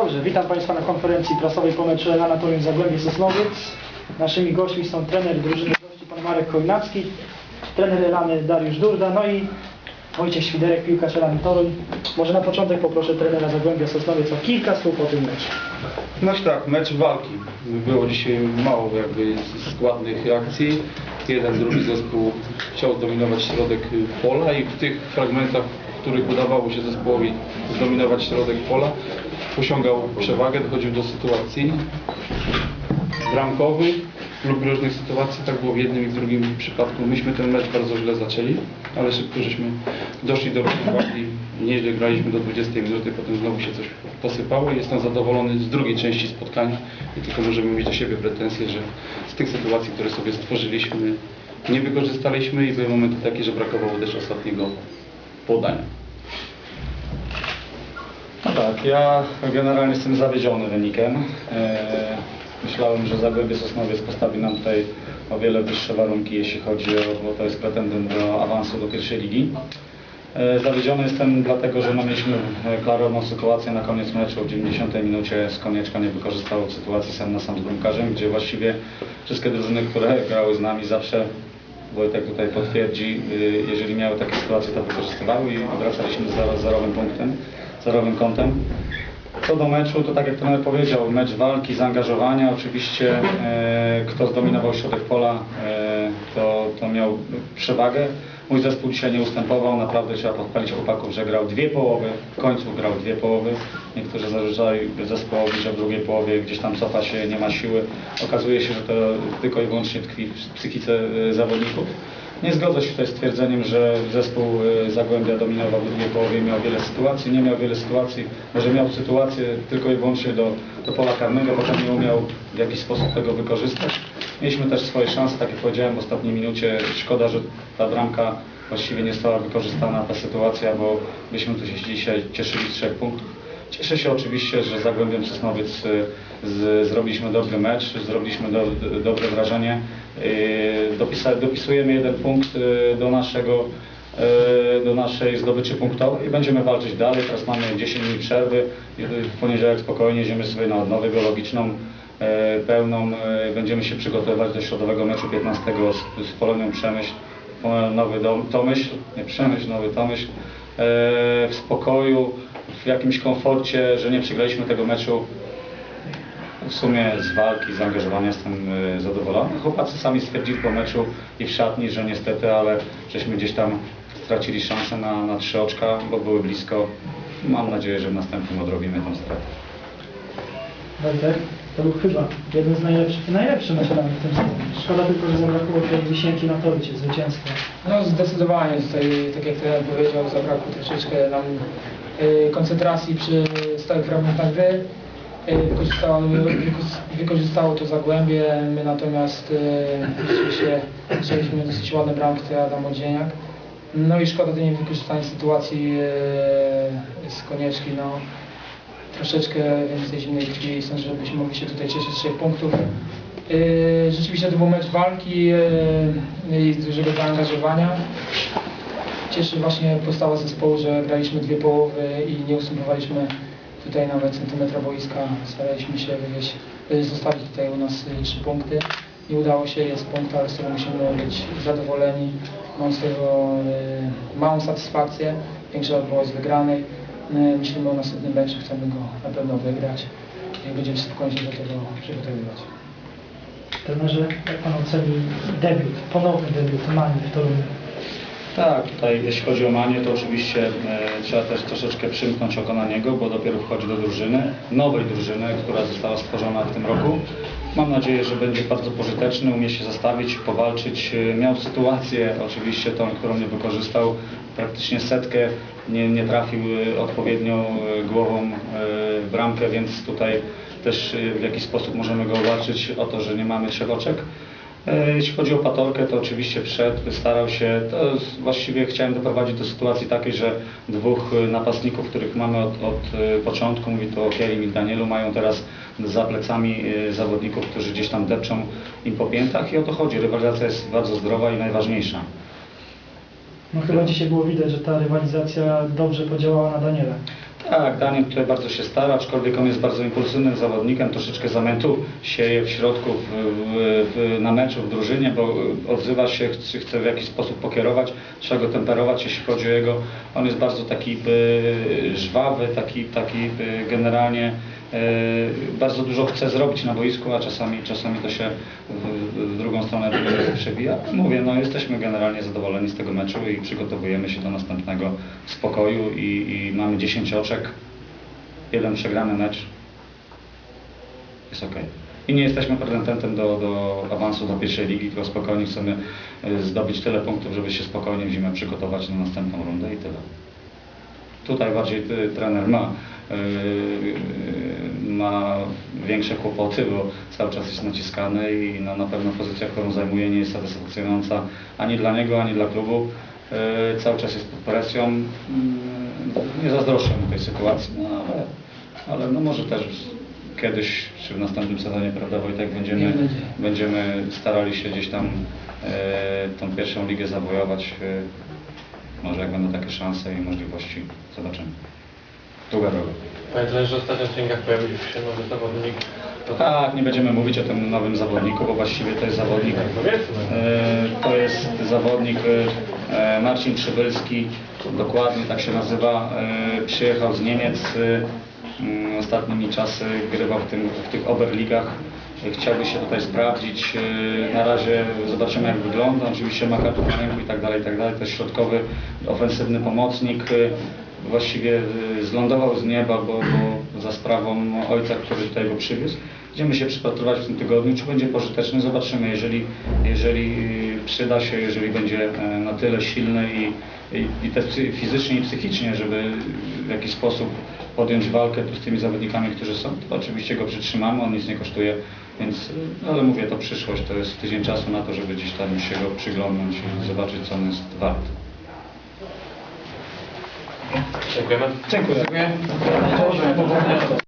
Dobrze, witam Państwa na konferencji prasowej po meczu Anatolium Zagłębie Sosnowiec. Naszymi gośćmi są trener drużyny gości pan Marek Kojnacki, trener Elany Dariusz Durda, no i Wojciech Świderek, piłkarz Elany Toruń. Może na początek poproszę trenera Zagłębia Sosnowiec o kilka słów o tym meczu. No tak, mecz walki. Było dzisiaj mało jakby składnych akcji. Jeden, drugi zespół chciał zdominować środek pola i w tych fragmentach, w których udawało się zespołowi zdominować środek pola, osiągał przewagę, dochodził do sytuacji bramkowych lub różnych sytuacji. Tak było w jednym i w drugim przypadku. Myśmy ten mecz bardzo źle zaczęli, ale szybko żeśmy doszli do równowagi. Nieźle graliśmy do 20 minuty, potem znowu się coś posypało i jestem zadowolony z drugiej części spotkania i tylko możemy mieć do siebie pretensje, że z tych sytuacji, które sobie stworzyliśmy, nie wykorzystaliśmy i były momenty takie, że brakowało też ostatniego podania. No tak, ja generalnie jestem zawiedziony wynikiem. E, Myślałem, że Zagłębie Sosnowiec postawi nam tutaj o wiele wyższe warunki, jeśli chodzi o, bo to jest pretendent do awansu do pierwszej ligi. E, Zawiedziony jestem dlatego, że no mieliśmy e, klarowną sytuację na koniec meczu w 90 minucie z Konieczka nie wykorzystał sytuacji sam na sam z bramkarzem, gdzie właściwie wszystkie drużyny, które grały z nami zawsze Wojtek tutaj potwierdzi, y, jeżeli miały takie sytuacje, to wykorzystywały i wracaliśmy z zero- zerowym punktem, zerowym kątem. Co do meczu, to tak jak trener powiedział, mecz walki, zaangażowania. Oczywiście e, kto zdominował środek pola, e, to, to miał przewagę. Mój zespół dzisiaj nie ustępował, naprawdę trzeba pochwalić chłopaków, że grał dwie połowy, w końcu grał dwie połowy. Niektórzy zarzucali zespołowi, że w drugiej połowie gdzieś tam cofa się, nie ma siły. Okazuje się, że to tylko i wyłącznie tkwi w psychice e, zawodników. Nie zgodzę się tutaj z twierdzeniem, że zespół y, Zagłębia dominował w drugiej połowie i miał wiele sytuacji. Nie miał wiele sytuacji, może miał sytuację tylko i wyłącznie do, do pola karnego, potem nie umiał w jakiś sposób tego wykorzystać. Mieliśmy też swoje szanse, tak jak powiedziałem w ostatniej minucie. Szkoda, że ta bramka właściwie nie została wykorzystana, ta sytuacja, bo byśmy tu się dzisiaj cieszyli z trzech punktów. Cieszę się oczywiście, że Zagłębiem Sosnowiec y, z, zrobiliśmy dobry mecz, zrobiliśmy do, dobre wrażenie. Y, Dopisa, dopisujemy jeden punkt y, do naszego do naszej zdobyczy punktowej i będziemy walczyć dalej. Teraz mamy 10 dni przerwy. W poniedziałek spokojnie idziemy sobie na odnowę biologiczną pełną. Y, Będziemy się przygotowywać do środowego meczu 15 z, z Polonią Przemyśl. Nowy dom, Tomyśl, nie Przemyśl, Nowy Tomyśl. Y, W spokoju, w jakimś komforcie, że nie przegraliśmy tego meczu. W sumie z walki, z zaangażowania jestem zadowolony. Chłopacy sami stwierdzili po meczu i w szatni, że niestety, ale żeśmy gdzieś tam stracili szansę na, na trzy oczka, bo były blisko. Mam nadzieję, że w następnym odrobimy tę stratę. To był chyba jeden z najlepszych, najlepszy mecz w tym sezonie. Szkoda tylko, że zabrakło tej wisienki na torcie, zwycięstwa. No zdecydowanie tutaj, tak jak trener powiedział, zabrakło troszeczkę nam y, koncentracji przy stałych fragmentach gry. Y, wykorzystało, wyko- wykorzystało to Zagłębie, my natomiast y, rzeczywiście strzeliśmy dosyć ładne bramki, to Adam Odzieniak. No i szkoda tej niewykorzystania sytuacji y, z Konieczki, no troszeczkę więcej zimnej krwi i sądzę, żebyśmy mogli się tutaj cieszyć z punktów. Yy, Rzeczywiście to był mecz walki yy, i dużego zaangażowania. Cieszy właśnie postawa zespołu, że graliśmy dwie połowy i nie ustępowaliśmy tutaj nawet centymetra boiska. Staraliśmy się wywieźć, yy, zostawić tutaj u nas trzy punkty. Nie udało się, jest punkt, ale z tego musimy być zadowoleni. Mam z tego małą satysfakcję. Większa z wygranej. Yy, Myślimy o następnym meczu, chcemy go na pewno wygrać i będziemy spokojnie się do tego przygotowywać. Trenerze, jak Pan oceni debiut, ponowny debiut Mani w Toruniu? Tak, tutaj jeśli chodzi o Manię, to oczywiście e, trzeba też troszeczkę przymknąć oko na niego, bo dopiero wchodzi do drużyny, nowej drużyny, która została stworzona w tym roku. Mam nadzieję, że będzie bardzo pożyteczny, umie się zastawić, powalczyć. Miał sytuację, oczywiście tą, którą nie wykorzystał, praktycznie setkę, nie, nie trafił e, odpowiednią e, głową e, w bramkę, więc tutaj też w jakiś sposób możemy go obarczyć o to, że nie mamy trzech oczek. E, Jeśli chodzi o Patorkę, to oczywiście wszedł, starał się. To właściwie chciałem doprowadzić do sytuacji takiej, że dwóch e, napastników, których mamy od, od e, początku, mówi tu o Kierim i Danielu, mają teraz za plecami zawodników, którzy gdzieś tam depczą im po piętach i o to chodzi. Rywalizacja jest bardzo zdrowa i najważniejsza. No chyba dzisiaj było widać, że ta rywalizacja dobrze podziałała na Daniela. Tak, Daniel tutaj bardzo się stara, aczkolwiek on jest bardzo impulsywnym zawodnikiem, troszeczkę zamętu sieje w środku, w, w, na meczu, w drużynie, bo odzywa się, chce, chce w jakiś sposób pokierować, trzeba go temperować, jeśli chodzi o jego, on jest bardzo taki y, żwawy, taki, taki y, generalnie y, bardzo dużo chce zrobić na boisku, a czasami, czasami to się w, w drugą stronę przebija. Mówię, no jesteśmy generalnie zadowoleni z tego meczu i przygotowujemy się do następnego w spokoju i, i mamy 10 oczek, jeden przegrany mecz. Jest ok. I nie jesteśmy pretendentem do, do awansu do pierwszej ligi, tylko spokojnie chcemy y, zdobyć tyle punktów, żeby się spokojnie w zimę przygotować na następną rundę i tyle. Tutaj bardziej y, trener ma, ma większe kłopoty, bo cały czas jest naciskany i no, na pewno pozycja, którą zajmuje nie jest satysfakcjonująca ani dla niego, ani dla klubu. Y, Cały czas jest pod presją. Y, Nie zazdroszczę mu tej sytuacji, no ale, ale no może też kiedyś, czy w następnym sezonie, prawda Wojtek, będziemy, będzie. będziemy starali się gdzieś tam e, tą pierwszą ligę zawojować. E, może jak będą takie szanse i możliwości, zobaczymy. Długa droga. Panie trenerze, ostatnio w księgach pojawił się nowy zawodnik. Tak, nie będziemy mówić o tym nowym zawodniku, bo właściwie to jest zawodnik. powiedzmy. E, To jest zawodnik e, Marcin Przybylski, dokładnie tak się nazywa. E, Przyjechał z Niemiec, e, mm, ostatnimi czasy grywał w, tym, w tych Oberligach. E, Chciałby się tutaj sprawdzić. E, Na razie zobaczymy jak wygląda. Oczywiście ma kartę na ręku i tak dalej, i tak dalej. To jest środkowy, ofensywny pomocnik. Właściwie e, zlądował z nieba, bo, bo za sprawą ojca, który tutaj go przywiózł. Będziemy się przypatrywać w tym tygodniu, czy będzie pożyteczny. Zobaczymy, jeżeli, jeżeli przyda się, jeżeli będzie e, na tyle silny i, i, i fizycznie i psychicznie, żeby w jakiś sposób podjąć walkę z tymi zawodnikami, którzy są, to oczywiście go przytrzymamy, on nic nie kosztuje, więc, e, ale mówię, to przyszłość, to jest tydzień czasu na to, żeby gdzieś tam się go przyglądnąć i zobaczyć, co on jest wart. Dziękujemy. Dziękuję. Dziękuję.